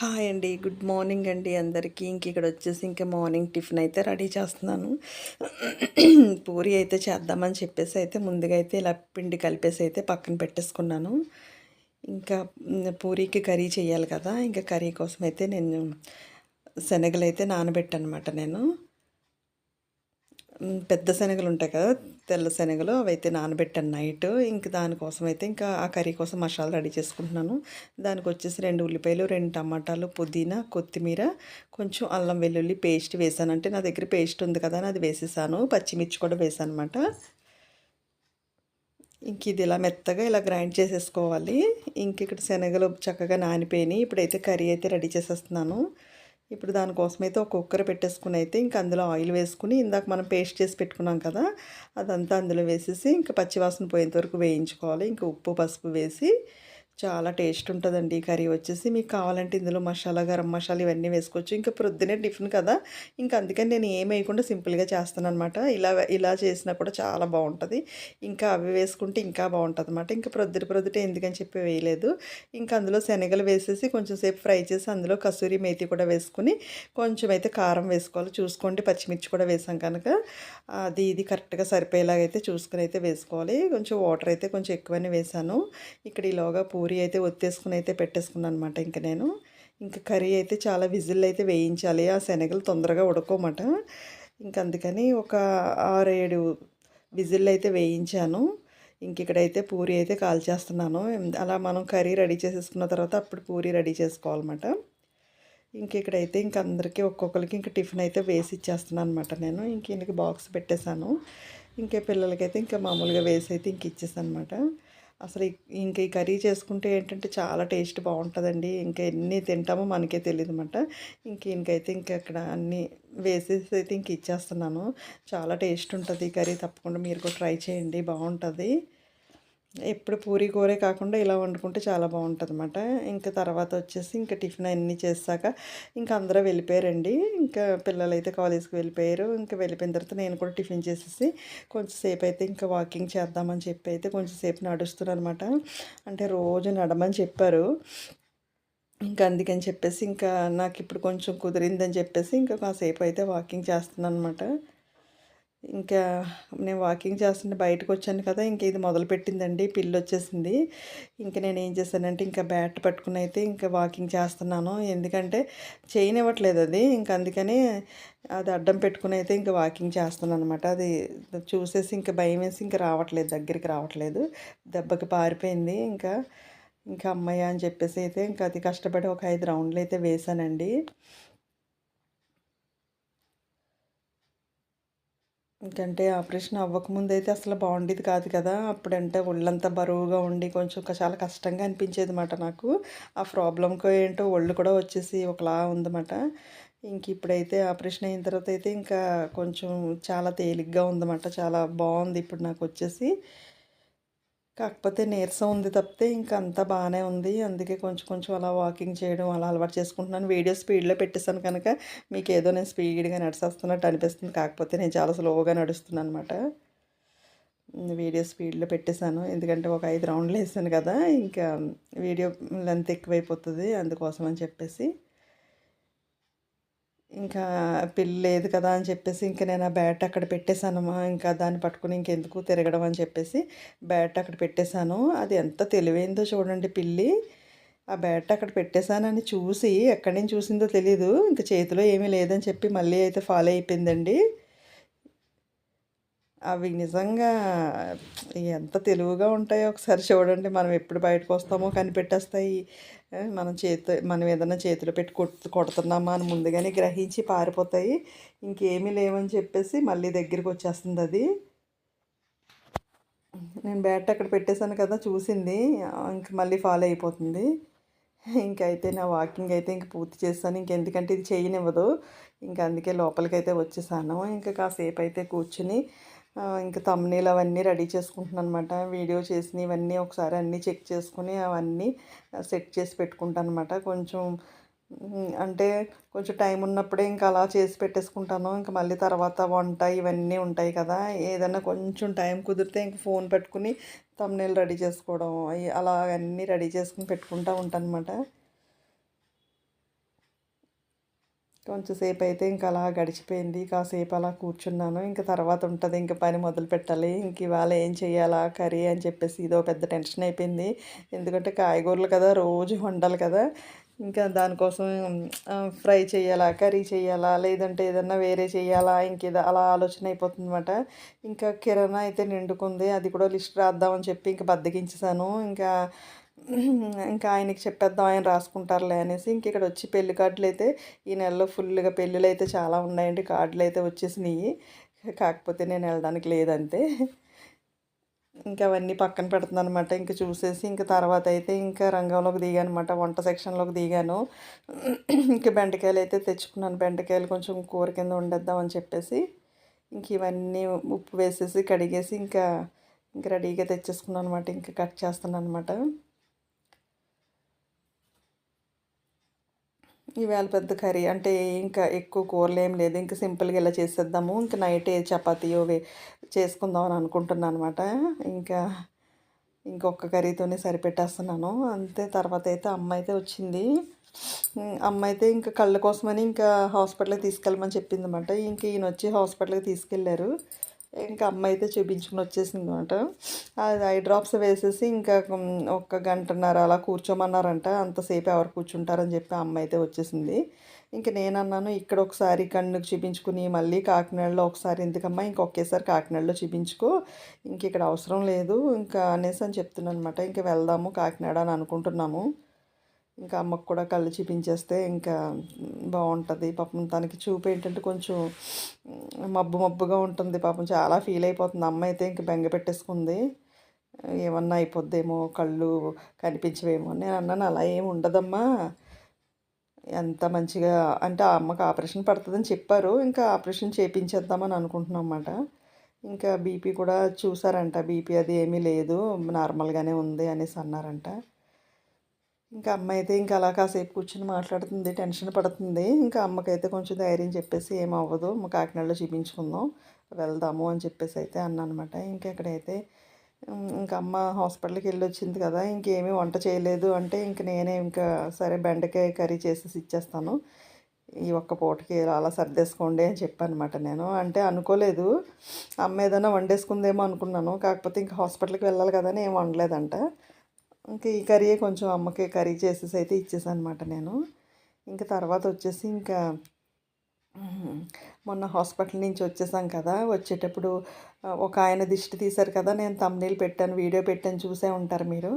Hi అండి. Good morning అండి అందరికీ. ఇంక ఇక్కడ వచ్చేసి ఇంకా మార్నింగ్ టిఫిన్ అయితే రెడీ చేస్తున్నాను. పూరి అయితే చేద్దామని చెప్పేసి అయితే ముందుగా అయితే ఇలా పిండి కలిపేసి అయితే పక్కన పెట్టేసుకున్నాను. ఇంకా పూరీకి కర్రీ చేయాలి కదా. ఇంకా కర్రీ కోసం అయితే నేను శనగలు అయితే నానబెట్టనమాట నేను. పెద్ద శనగలు ఉంటాయి కదా తెల్ల శనగలు అవి అయితే నానబెట్టాను నైట్. ఇంక దానికోసం అయితే ఇంకా ఆ కర్రీ కోసం మసాలా రెడీ చేసుకుంటున్నాను. దానికి వచ్చేసి రెండు ఉల్లిపాయలు రెండు టమాటాలు పుదీనా కొత్తిమీర కొంచెం అల్లం వెల్లుల్లి పేస్ట్ వేసాను. అంటే నా దగ్గర పేస్ట్ ఉంది కదా అని అది వేసేసాను. పచ్చిమిర్చి కూడా వేసాను అనమాట ఇంక ఇది ఇలా మెత్తగా ఇలా గ్రైండ్ చేసేసుకోవాలి. ఇంక ఇక్కడ శనగలు చక్కగా నానిపోయినాయి. ఇప్పుడైతే కర్రీ అయితే రెడీ చేసేస్తున్నాను. ఇప్పుడు దానికోసం అయితే ఒక కుక్కర్ పెట్టేసుకుని అయితే ఇంకా అందులో ఆయిల్ వేసుకుని ఇందాక మనం పేస్ట్ చేసి పెట్టుకున్నాం కదా అదంతా అందులో వేసేసి ఇంకా పచ్చివాసన పోయేంత వరకు వేయించుకోవాలి. ఇంకా ఉప్పు పసుపు వేసి చాలా టేస్ట్ ఉంటుందండి ఈ కర్రీ వచ్చేసి. మీకు కావాలంటే ఇందులో మసాలా గరం మసాలా ఇవన్నీ వేసుకోవచ్చు. ఇంకా ప్రొద్దునే టిఫిన్ కదా. ఇంకా అందుకని నేను ఏం వేయకుండా సింపుల్గా చేస్తాను అనమాట ఇలా ఇలా చేసినా కూడా చాలా బాగుంటుంది. ఇంకా అవి వేసుకుంటే ఇంకా బాగుంటుంది అనమాట ఇంకా ప్రొద్దుట ప్రొద్దుట ఎందుకని చెప్పి వేయలేదు. ఇంకా అందులో శనగలు వేసేసి కొంచెం సేపు ఫ్రై చేసి అందులో కసూరి మేతి కూడా వేసుకుని కొంచెం అయితే కారం వేసుకోవాలి. చూసుకోండి పచ్చిమిర్చి కూడా వేసాం కనుక. అది ఇది కరెక్ట్గా సరిపోయేలాగా అయితే చూసుకుని అయితే వేసుకోవాలి. కొంచెం వాటర్ అయితే కొంచెం ఎక్కువనే వేసాను. ఇక్కడ ఈలోగా పూరి అయితే ఒత్తేసుకుని అయితే పెట్టేసుకున్నాను అనమాట ఇంకా నేను. ఇంకా కర్రీ అయితే చాలా విజిల్ అయితే వేయించాలి. ఆ శనగలు తొందరగా ఉడకోమాట. ఇంకా అందుకని ఒక ఆరు ఏడు విజిల్ అయితే వేయించాను. ఇంక ఇక్కడైతే పూరి అయితే కాల్చేస్తున్నాను. అలా మనం కర్రీ రెడీ చేసేసుకున్న తర్వాత అప్పుడు పూరి రెడీ చేసుకోవాలన్నమాట. ఇంక ఇక్కడైతే ఇంక అందరికీ ఒక్కొక్కరికి ఇంక టిఫిన్ అయితే వేసి ఇచ్చేస్తున్నాను అనమాట నేను. ఇంక ఇంటికి బాక్స్ పెట్టేశాను. ఇంకే పిల్లలకైతే ఇంకా మామూలుగా వేసి అయితే ఇంక ఇచ్చేసాను అనమాట అసలు ఇంక ఈ కర్రీ చేసుకుంటే ఏంటంటే చాలా టేస్ట్ బాగుంటుందండి. ఇంకా ఎన్ని తింటామో మనకే తెలియదు అనమాట ఇంక ఇంకైతే ఇంక అక్కడ అన్నీ వేసేసి అయితే ఇంక ఇచ్చేస్తున్నాను. చాలా టేస్ట్ ఉంటుంది ఈ కర్రీ తప్పకుండా మీరు కూడా ట్రై చేయండి. బాగుంటుంది. ఎప్పుడు పూరి కూరే కాకుండా ఇలా వండుకుంటే చాలా బాగుంటుంది అనమాట ఇంకా తర్వాత వచ్చేసి ఇంకా టిఫిన్ అన్నీ చేశాక ఇంకా అందరూ వెళ్ళిపోయారండి. ఇంకా పిల్లలు అయితే కాలేజ్కి వెళ్ళిపోయారు. ఇంకా వెళ్ళిపోయిన తర్వాత నేను కూడా టిఫిన్ చేసేసి కొంచెంసేపు అయితే ఇంకా వాకింగ్ చేద్దామని చెప్పి అయితే కొంచెంసేపు నడుస్తున్నాను అనమాట అంటే రోజు నడమని చెప్పారు. ఇంకా అందుకని చెప్పేసి ఇంకా నాకు ఇప్పుడు కొంచెం కుదిరిందని చెప్పేసి ఇంకా కాసేపు అయితే వాకింగ్ చేస్తున్నాను అనమాట ఇంకా నేను వాకింగ్ చేస్తుంటే బయటకు వచ్చాను కదా ఇంకా ఇది మొదలు పెట్టిందండి పిల్లి వచ్చేసింది. ఇంకా నేను ఏం చేశానంటే ఇంకా బ్యాట్ పట్టుకుని అయితే ఇంకా వాకింగ్ చేస్తున్నాను. ఎందుకంటే చేయనివ్వట్లేదు అది. ఇంకా అందుకని అది అడ్డం పెట్టుకుని అయితే ఇంకా వాకింగ్ చేస్తున్నాను అనమాట అది చూసేసి ఇంకా భయం వేసి ఇంకా రావట్లేదు దగ్గరికి రావట్లేదు. దెబ్బకి పారిపోయింది. ఇంకా ఇంకా అమ్మాయి అని చెప్పేసి అయితే ఇంకా అది కష్టపడి ఒక ఐదు రౌండ్లు అయితే వేసానండి ఇంకంటే ఆపరేషన్ అవ్వకముందు అయితే అసలు బాగుండేది కాదు కదా. అప్పుడంటే ఒళ్ళంతా బరువుగా ఉండి కొంచెం చాలా కష్టంగా అనిపించేది అనమాట నాకు. ఆ ప్రాబ్లంకో ఏంటో ఒళ్ళు కూడా వచ్చేసి ఒకలా ఉందన్నమాట. ఇంక ఇప్పుడైతే ఆపరేషన్ అయిన తర్వాత అయితే ఇంకా కొంచెం చాలా తేలిగ్గా ఉందన్నమాట. చాలా బాగుంది ఇప్పుడు నాకు వచ్చేసి. కాకపోతే నీరసం ఉంది తప్పితే ఇంకా అంతా బాగానే ఉంది. అందుకే కొంచెం కొంచెం అలా వాకింగ్ చేయడం అలా అలవాటు చేసుకుంటున్నాను. వీడియో స్పీడ్లో పెట్టేసాను కనుక మీకు ఏదో నేను స్పీడ్గా నడిచేస్తున్నట్టు అనిపిస్తుంది. కాకపోతే నేను చాలా స్లోగా నడుస్తున్నాను అనమాట వీడియో స్పీడ్లో పెట్టేశాను. ఎందుకంటే ఒక ఐదు రౌండ్లు వేసాను కదా ఇంకా వీడియో లెంత్ ఎక్కువైపోతుంది అందుకోసం అని చెప్పేసి. ఇంకా పిల్లి లేదు కదా అని చెప్పేసి ఇంకా నేను ఆ బ్యాట్ అక్కడ పెట్టేశానమ్మా ఇంకా దాన్ని పట్టుకుని ఇంకెందుకు తిరగడం అని చెప్పేసి బ్యాట్ అక్కడ పెట్టేశాను. అది ఎంత తెలివైందో చూడండి పిల్లి. ఆ బ్యాట్ అక్కడ పెట్టేశానని చూసి ఎక్కడి నుంచి చూసిందో తెలీదు. ఇంకా చేతిలో ఏమీ లేదని చెప్పి మళ్ళీ అయితే ఫాలో అయిపోయిందండి. అవి నిజంగా ఎంత తెలివిగా ఉంటాయో ఒకసారి చూడండి. మనం ఎప్పుడు బయటకు వస్తామో కనిపెట్టేస్తాయి. మనం చేతి మనం ఏదైనా చేతిలో పెట్టి కొట్ కొడుతున్నామా అని ముందుగానే గ్రహించి పారిపోతాయి. ఇంకేమీ లేవని చెప్పేసి మళ్ళీ దగ్గరికి వచ్చేస్తుంది అది. నేను బ్యాట్ అక్కడ పెట్టేశాను కదా చూసింది. ఇంక మళ్ళీ ఫాలో అయిపోతుంది. ఇంకైతే నా వాకింగ్ అయితే ఇంక పూర్తి చేస్తాను. ఇంకెందుకంటే ఇది చేయనివ్వదు. ఇంకా అందుకే లోపలికి అయితే వచ్చేసాను. ఇంకా కాసేపు అయితే కూర్చుని ఇంకా తమ్నీలు అవన్నీ రెడీ చేసుకుంటున్నాను అనమాట వీడియో చేసిన ఇవన్నీ ఒకసారి అన్నీ చెక్ చేసుకుని అవన్నీ సెట్ చేసి పెట్టుకుంటాను అనమాట కొంచెం అంటే కొంచెం టైం ఉన్నప్పుడే ఇంకా అలా చేసి పెట్టేసుకుంటాను. ఇంకా మళ్ళీ తర్వాత వంట ఇవన్నీ ఉంటాయి కదా ఏదైనా కొంచెం టైం కుదిరితే ఇంక ఫోన్ పెట్టుకుని తమ్నేల్ రెడీ చేసుకోవడం అలా అన్నీ రెడీ చేసుకుని పెట్టుకుంటూ ఉంటాను అనమాట కొంచెంసేపు అయితే ఇంకా అలా గడిచిపోయింది. కాసేపు అలా కూర్చున్నాను. ఇంకా తర్వాత ఉంటుంది ఇంకా పని మొదలు పెట్టాలి. ఇంక ఇవాళ ఏం చేయాలా? కర్రీ అని చెప్పేసి ఇదో పెద్ద టెన్షన్ అయిపోయింది. ఎందుకంటే కాయగూరలు కదా రోజు వండాలి కదా. ఇంకా దానికోసం ఫ్రై చేయాలా? కర్రీ చేయాలా? లేదంటే ఏదన్నా వేరే చేయాలా? ఇంకేదో అలా ఆలోచన అయిపోతుందన్నమాట. ఇంకా కిరాణా అయితే నిండుకుంది. అది కూడా లిస్ట్ రాద్దామని చెప్పి ఇంకా బద్దకించేసాను. ఇంకా ఇంకా ఆయనకి చెప్పేద్దాం ఆయన రాసుకుంటారులే అనేసి ఇంక ఇక్కడ వచ్చి పెళ్ళి కార్డులు అయితే ఈ నెలలో ఫుల్గా పెళ్ళిళ్ళు అయితే చాలా ఉన్నాయండి. కార్డులు అయితే వచ్చేసినాయి. కాకపోతే నేను వెళ్ళడానికి లేదంతే. ఇంకా అవన్నీ పక్కన పెడుతుంది అనమాట ఇంకా చూసేసి ఇంకా తర్వాత అయితే ఇంకా రంగంలోకి దిగాను అనమాట వంట సెక్షన్లోకి దిగాను. ఇంకా బెండకాయలు అయితే తెచ్చుకున్నాను. బెండకాయలు కొంచెం కూర కింద వండేద్దాం అని చెప్పేసి ఇంక ఇవన్నీ ఉప్పు వేసేసి కడిగేసి ఇంకా ఇంకా రెడీగా తెచ్చేసుకున్నాను అనమాట ఇంకా కట్ చేస్తున్నాను అనమాట ఇవాళ పెద్ద కర్రీ. అంటే ఇంకా ఎక్కువ కూరలు ఏం లేదు. ఇంకా సింపుల్గా ఇలా చేసేద్దాము. ఇంకా నైట్ చపాతీయో చేసుకుందాం అని అనుకుంటున్నాను అనమాట ఇంకా ఇంకొక కర్రీతోనే సరిపెట్టేస్తున్నాను. అంతే తర్వాత అయితే అమ్మ అయితే వచ్చింది. అమ్మ అయితే ఇంకా కళ్ళ కోసమని ఇంకా హాస్పిటల్కి తీసుకెళ్ళమని చెప్పిందన్నమాట. ఇంక ఈయన వచ్చి హాస్పిటల్కి తీసుకెళ్ళారు. ఇంకా అమ్మ అయితే చూపించుకుని వచ్చేసింది అనమాట అది ఐ డ్రాప్స్ వేసేసి ఇంకా ఒక గంటన్నర అలా కూర్చోమన్నారంట. అంతసేపు ఎవరు కూర్చుంటారని చెప్పి అమ్మ అయితే వచ్చేసింది. ఇంకా నేను అన్నాను ఇక్కడ ఒకసారి కన్నుకు చూపించుకుని మళ్ళీ కాకినాడలో ఒకసారి ఎందుకమ్మా? ఇంకొకేసారి కాకినాడలో చూపించుకో. ఇంక ఇక్కడ అవసరం లేదు. ఇంకా అనేసి అని చెప్తున్నాను అనమాట ఇంకా వెళ్దాము కాకినాడ అని అనుకుంటున్నాము. ఇంకా అమ్మకు కూడా కళ్ళు చూపించేస్తే ఇంకా బాగుంటుంది. పాపం తనకి చూపు ఏంటంటే కొంచెం మబ్బు మబ్బుగా ఉంటుంది. పాపం చాలా ఫీల్ అయిపోతుంది. అమ్మ అయితే ఇంక బెంగ పెట్టేసుకుంది. ఏమన్నా అయిపోద్దేమో కళ్ళు కనిపించవేమో నేను అన్నాను అలా ఏమి ఉండదమ్మా. ఎంత మంచిగా అంటే ఆ అమ్మకి ఆపరేషన్ పడుతుందని చెప్పారు. ఇంకా ఆపరేషన్ చేయించేద్దామని అనుకుంటున్నాం అన్నమాట. ఇంకా బీపీ కూడా చూసారంట. బీపీ అది ఏమీ లేదు. నార్మల్గానే ఉంది అనేసి అన్నారంట. ఇంకా అమ్మ అయితే ఇంకా అలా కాసేపు కూర్చొని మాట్లాడుతుంది టెన్షన్ పడుతుంది. ఇంకా అమ్మకైతే కొంచెం ధైర్యం చెప్పేసి ఏం అవ్వదు మా కాకినాడలో చూపించుకుందాం వెళ్దాము అని చెప్పేసి అయితే అన్నా అనమాట ఇంకా ఇక్కడైతే ఇంకా అమ్మ హాస్పిటల్కి వెళ్ళి వచ్చింది కదా ఇంకేమీ వంట చేయలేదు అంటే ఇంక నేనే ఇంకా సరే బెండకాయ కర్రీ చేసేసి ఇచ్చేస్తాను. ఈ ఒక్క పూటకి అలా సర్దేసుకోండి అని చెప్పానమాట నేను. అంటే అనుకోలేదు అమ్మ ఏదైనా వండేసుకుందేమో అనుకున్నాను. కాకపోతే ఇంకా హాస్పిటల్కి వెళ్ళాలి కదా అని ఏం వండలేదంట. ఇంకా ఈ కర్రీ కొంచెం అమ్మకి కర్రీ చేసేసి అయితే ఇచ్చేసాను అనమాట నేను. ఇంకా తర్వాత వచ్చేసి ఇంకా మొన్న హాస్పిటల్ నుంచి వచ్చేసాం కదా. వచ్చేటప్పుడు ఒక ఆయన దిష్టి తీశారు కదా నేను తమ్నేల్ పెట్టాను వీడియో పెట్టాను చూసే ఉంటారు మీరు.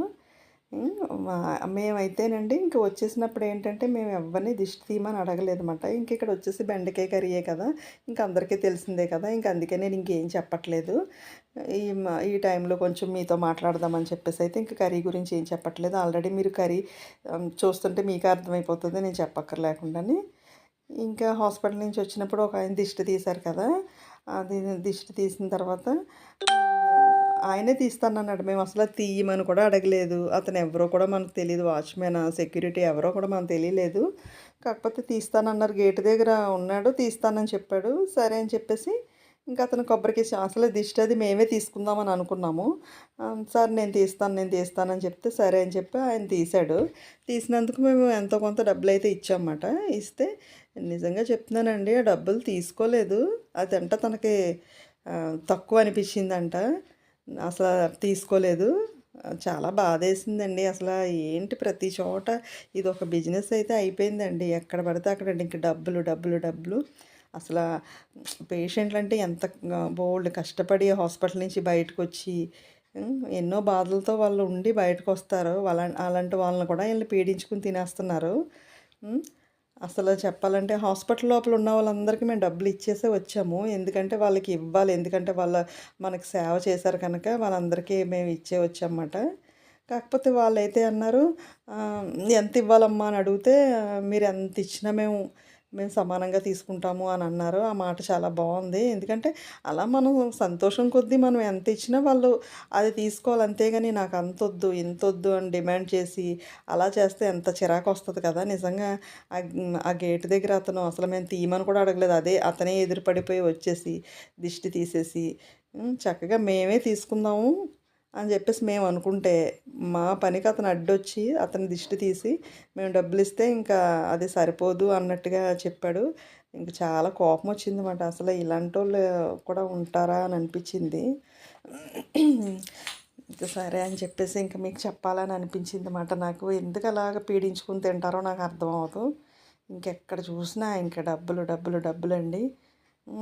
మేమైతేనండి ఇంక వచ్చేసినప్పుడు ఏంటంటే మేము ఎవరిని దిష్టి తీయమని అడగలేదన్నమాట. ఇంక ఇక్కడ వచ్చేసి బెండకాయ కర్రీయే కదా ఇంక అందరికీ తెలిసిందే కదా ఇంక అందుకే నేను ఇంకేం చెప్పట్లేదు. ఈ ఈ టైంలో కొంచెం మీతో మాట్లాడదామని చెప్పేసి అయితే ఇంక కర్రీ గురించి ఏం చెప్పట్లేదు. ఆల్రెడీ మీరు కర్రీ చూస్తుంటే మీకు అర్థమైపోతుంది నేను చెప్పక్కర్లేకుండానే. ఇంకా హాస్పిటల్ నుంచి వచ్చినప్పుడు ఒక ఆయన దిష్టి తీశారు కదా అది దిష్టి తీసిన తర్వాత ఆయనే తీస్తానన్నాడు. మేము అసలు తీయమని కూడా అడగలేదు. అతను ఎవరో కూడా మనకు తెలియదు. వాచ్మెన్ సెక్యూరిటీ ఎవరో కూడా మనకు తెలియలేదు. కాకపోతే తీస్తానన్నారు. గేట్ దగ్గర ఉన్నాడు తీస్తానని చెప్పాడు. సరే అని చెప్పేసి ఇంకా అతను కొబ్బరికి అసలు దిష్టి అది మేమే తీసుకుందామని అనుకున్నాము. సార్ నేను తీస్తాను నేను తీస్తానని చెప్తే సరే అని చెప్పి ఆయన తీశాడు. తీసినందుకు మేము ఎంతో కొంత డబ్బులు అయితే ఇచ్చామన్నమాట. ఇస్తే నిజంగా చెప్తున్నానండి ఆ డబ్బులు తీసుకోలేదు. అదంట తనకి తక్కువ అనిపించిందంట. అసలు తీసుకోలేదు. చాలా బాధేసిందండి. అసలు ఏంటి ప్రతి చోట ఇది ఒక బిజినెస్ అయితే అయిపోయిందండి. ఎక్కడ పడితే అక్కడ ఇంక డబ్బులు డబ్బులు డబ్బులు. అసలు పేషెంట్లు అంటే ఎంత బోల్డ్ కష్టపడి హాస్పిటల్ నుంచి బయటకు వచ్చి ఎన్నో బాధలతో వాళ్ళు ఉండి బయటకు వస్తారు వాళ్ళ అలాంటి వాళ్ళని కూడా వీళ్ళు పీడించుకుని తినేస్తున్నారు. అసలు చెప్పాలంటే హాస్పిటల్ లోపల ఉన్న వాళ్ళందరికీ మేము డబ్బులు ఇచ్చేసే వచ్చాము. ఎందుకంటే వాళ్ళకి ఇవ్వాలి. ఎందుకంటే వాళ్ళ మనకు సేవ చేశారు కనుక వాళ్ళందరికీ మేము ఇచ్చే వచ్చామన్నమాట. కాకపోతే వాళ్ళైతే అన్నారు ఎంత ఇవ్వాలమ్మా అని అడిగితే మీరు ఎంత ఇచ్చినా మేము మేము సమానంగా తీసుకుంటాము అని అన్నారు. ఆ మాట చాలా బాగుంది. ఎందుకంటే అలా మనం సంతోషం కొద్దీ మనం ఎంత ఇచ్చినా వాళ్ళు అది తీసుకోవాలి అంతేగాని నాకు అంత వద్దు ఇంత వద్దు అని డిమాండ్ చేసి అలా చేస్తే ఎంత చిరాకు వస్తుంది కదా. నిజంగా ఆ గేట్ దగ్గర అతను అసలు మేము తీయమని కూడా అడగలేదు. అదే అతనే ఎదురుపడిపోయి వచ్చేసి దిష్టి తీసేసి చక్కగా మేమే తీసుకుందాము అని చెప్పేసి మేము అనుకుంటే మా పనికి అతను అడ్డొచ్చి అతని దిష్టి తీసి మేము డబ్బులు ఇస్తే ఇంకా అది సరిపోదు అన్నట్టుగా చెప్పాడు. ఇంకా చాలా కోపం వచ్చింది అనమాట అసలు ఇలాంటి వాళ్ళు కూడా ఉంటారా అని అనిపించింది. ఇంకా సరే అని చెప్పేసి ఇంకా మీకు చెప్పాలని అనిపించింది అనమాట నాకు. ఎందుకు అలాగ పీడించుకుని తింటారో నాకు అర్థం అవ్వదు ఇంకెక్కడ చూసినా ఇంకా డబ్బులు డబ్బులు డబ్బులు అండి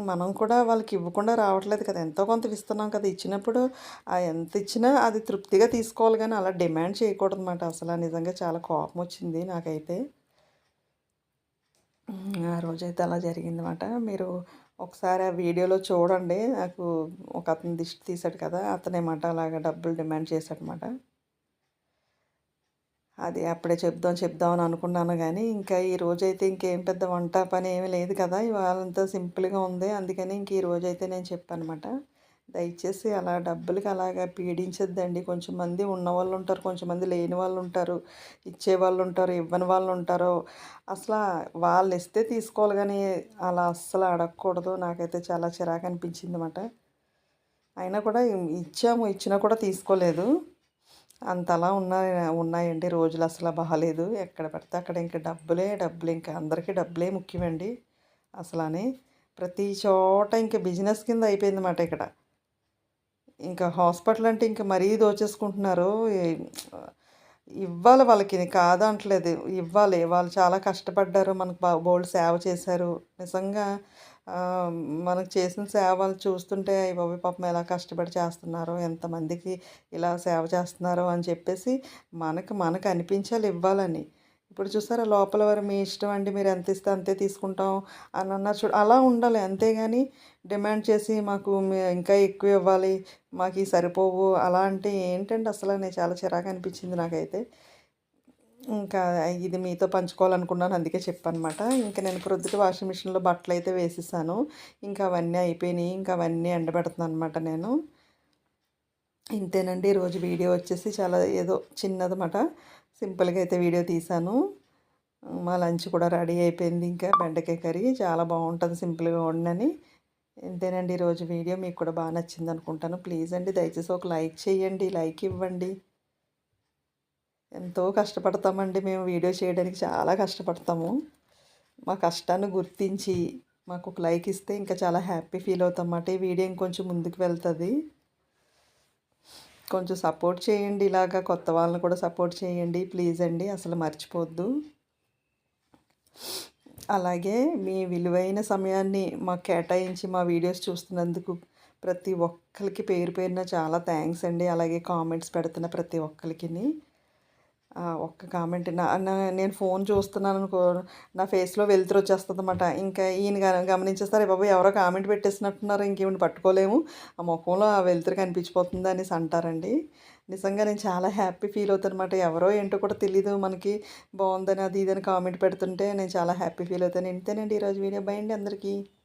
మనం కూడా వాళ్ళకి ఇవ్వకుండా రావట్లేదు కదా. ఎంతో కొంత ఇస్తున్నాం కదా. ఇచ్చినప్పుడు ఎంత ఇచ్చినా అది తృప్తిగా తీసుకోవాలి కానీ అలా డిమాండ్ చేయకూడదు అనమాట అసలు నిజంగా చాలా కోపం వచ్చింది నాకైతే. ఆ రోజైతే అలా జరిగిందన్నమాట. మీరు ఒకసారి ఆ వీడియోలో చూడండి. నాకు ఒక అతను దిష్టి తీశాడు కదా. అతనేమాట అలాగ డబ్బులు డిమాండ్ చేశాడనమాట అది అప్పుడే చెప్దాం చెప్దాం అని అనుకున్నాను కానీ ఇంకా ఈ రోజైతే ఇంకేం పెద్ద వంట పని ఏమీ లేదు కదా ఇవాళంతా సింపుల్గా ఉంది. అందుకని ఇంక ఈ రోజైతే నేను చెప్పానమాట. దయచేసి అలా డబ్బులకి అలాగా పీడించద్దండి. కొంచెం మంది ఉన్న వాళ్ళు ఉంటారు కొంచెం మంది లేని వాళ్ళు ఉంటారు ఇచ్చే వాళ్ళు ఉంటారు ఇవ్వని వాళ్ళు ఉంటారు. అసలు వాళ్ళు ఇస్తే తీసుకోవాలి కానీ అలా అస్సలు అడగకూడదు. నాకైతే చాలా చిరాకు అనిపించింది అనమాట అయినా కూడా ఇచ్చాము ఇచ్చినా కూడా తీసుకోలేదు. అంతలా ఉన్నాయి ఉన్నాయండి. రోజులు అసలు బాగాలేదు ఎక్కడ పడితే అక్కడ ఇంకా డబ్బులే డబ్బులు. ఇంకా అందరికీ డబ్బులే ముఖ్యమండి. అసలు అని ప్రతి చోట ఇంకా బిజినెస్ కింద అయిపోయింది మాట ఇక్కడ. ఇంకా హాస్పిటల్ అంటే ఇంకా మరీ దోచేసుకుంటున్నారు ఇవ్వాలి వాళ్ళకి. కాదంటలేదు. ఇవ్వాలి. వాళ్ళు చాలా కష్టపడ్డారు. మనకు బోల్డ్ సేవ చేశారు. నిజంగా మనకు చేసిన సేవలు చూస్తుంటే అవి బాబు పాపం ఎలా కష్టపడి చేస్తున్నారో ఎంతమందికి ఇలా సేవ చేస్తున్నారో అని చెప్పేసి మనకు మనకు అనిపించాలి ఇవ్వాలని. ఇప్పుడు చూసారా లోపల వారు మీ ఇష్టం అండి మీరు ఎంత ఇస్తే అంతే తీసుకుంటాం అని అన్నారు చూడు అలా ఉండాలి. అంతేగాని డిమాండ్ చేసి మాకు ఇంకా ఎక్కువ ఇవ్వాలి మాకు సరిపోవు అలా అంటే ఏంటంటే అసలు? నేను చాలా చిరాకు అనిపించింది నాకైతే. ఇంకా ఇది మీతో పంచుకోవాలనుకున్నాను అందుకే చెప్పనమాట ఇంకా నేను ప్రొద్దుట వాషింగ్ మిషన్లో బట్టలు అయితే వేసేసాను. ఇంకా అవన్నీ అయిపోయినాయి. ఇంకా అవన్నీ ఎండబెడుతున్నాను అనమాట నేను. ఇంతేనండి. ఈరోజు వీడియో వచ్చేసి చాలా ఏదో చిన్నదన్నమాట. సింపుల్గా అయితే వీడియో తీశాను మా లంచ్ కూడా రెడీ అయిపోయింది. ఇంకా బెండకాయ కర్రీ చాలా బాగుంటుంది సింపుల్గా ఉండని ఇంతేనండి. ఈరోజు వీడియో మీకు కూడా బాగా నచ్చింది అనుకుంటాను ప్లీజ్ అండి దయచేసి ఒక లైక్ చేయండి లైక్ ఇవ్వండి. ఎంతో కష్టపడతామండి మేము వీడియో చేయడానికి చాలా కష్టపడతాము. మా కష్టాన్ని గుర్తించి మాకు ఒక లైక్ ఇస్తే ఇంకా చాలా హ్యాపీ ఫీల్ అవుతాం అన్నమాట. ఈ వీడియో ఇంకొంచెం ముందుకు వెళ్తుంది. కొంచెం సపోర్ట్ చేయండి ఇలాగా కొత్త వాళ్ళని కూడా సపోర్ట్ చేయండి ప్లీజ్ అండి అసలు మర్చిపోద్దు. అలాగే మీ విలువైన సమయాన్ని మాకు కేటాయించి మా వీడియోస్ చూస్తున్నందుకు ప్రతి ఒక్కరికి పేరు పేరున చాలా థ్యాంక్స్ అండి. అలాగే కామెంట్స్ పెడుతున్న ప్రతి ఒక్కరికి. ఒక్క కామెంట్ నా నేను ఫోన్ చూస్తున్నాను అనుకో నా ఫేస్లో వెళ్తురు వచ్చేస్తుంది అనమాట ఇంకా ఈయన గమనించేస్తారు బాబు ఎవరో కామెంట్ పెట్టేసినట్టున్నారు ఇంకేమిటి పట్టుకోలేము. ఆ ముఖంలో ఆ వెళ్తురు కనిపించిపోతుంది అనేసి అంటారండి. నిజంగా నేను చాలా హ్యాపీ ఫీల్ అవుతాను అనమాట ఎవరో ఏంటో కూడా తెలీదు మనకి. బాగుందని అది ఇదని కామెంట్ పెడుతుంటే నేను చాలా హ్యాపీ ఫీల్ అవుతాను. ఇంతేనండి ఈరోజు వీడియో. బై అండి అందరికీ.